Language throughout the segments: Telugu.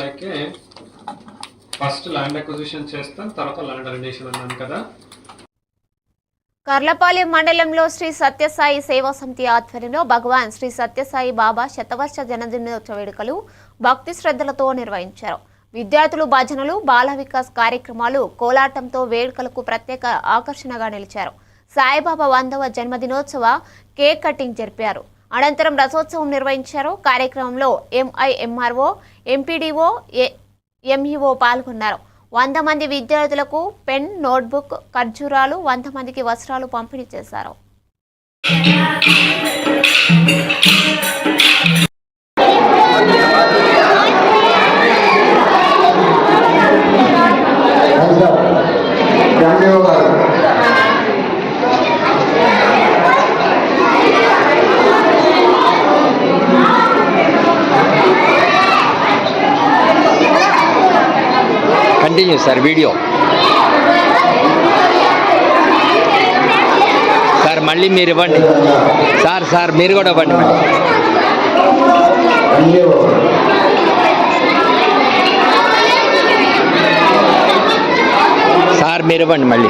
లైక్ ఫస్ట్ ల్యాండ్ అక్విజిషన్ చేస్తాం తర్వాత ల్యాండ్ అలినేషన్ అన్నాను కదా. కర్లపాలెం మండలంలో శ్రీ సత్యసాయి సేవా సమితి ఆధ్వర్యంలో భగవాన్ శ్రీ సత్యసాయి బాబా శతవర్ష జన్మదినోత్సవ వేడుకలు భక్తి శ్రద్ధలతో నిర్వహించారు. విద్యార్థులు భజనలు బాల వికాస్ కార్యక్రమాలు కోలాటంతో వేడుకలకు ప్రత్యేక ఆకర్షణగా నిలిచారు. సాయిబాబా వందవ జన్మదినోత్సవ కేక్ కటింగ్ జరిపారు. అనంతరం రథోత్సవం నిర్వహించారు. కార్యక్రమంలో ఎంఐఎంఆర్ఓ ఎంపీడీఓ ఎంఈఓ పాల్గొన్నారు. వంద మంది విద్యార్థులకు పెన్ నోట్బుక్ ఖర్జూరాలు వంద మందికి వస్త్రాలు పంపిణీ చేశారు. కంటిన్యూ సార్ వీడియో సార్ మళ్ళీ మీరు ఇవ్వండి సార్ సార్ మీరు కూడా ఇవ్వండి మళ్ళీ ఎండిఓ సార్ మీరు ఇవ్వండి మళ్ళీ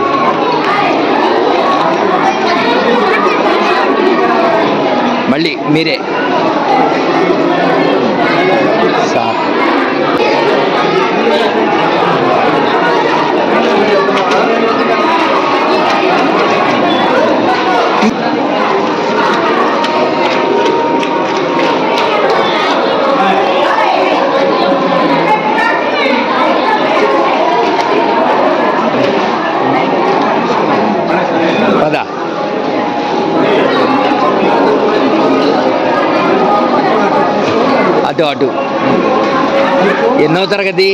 మళ్ళీ మీరే సార్ అటు ఎన్నో తరగతి?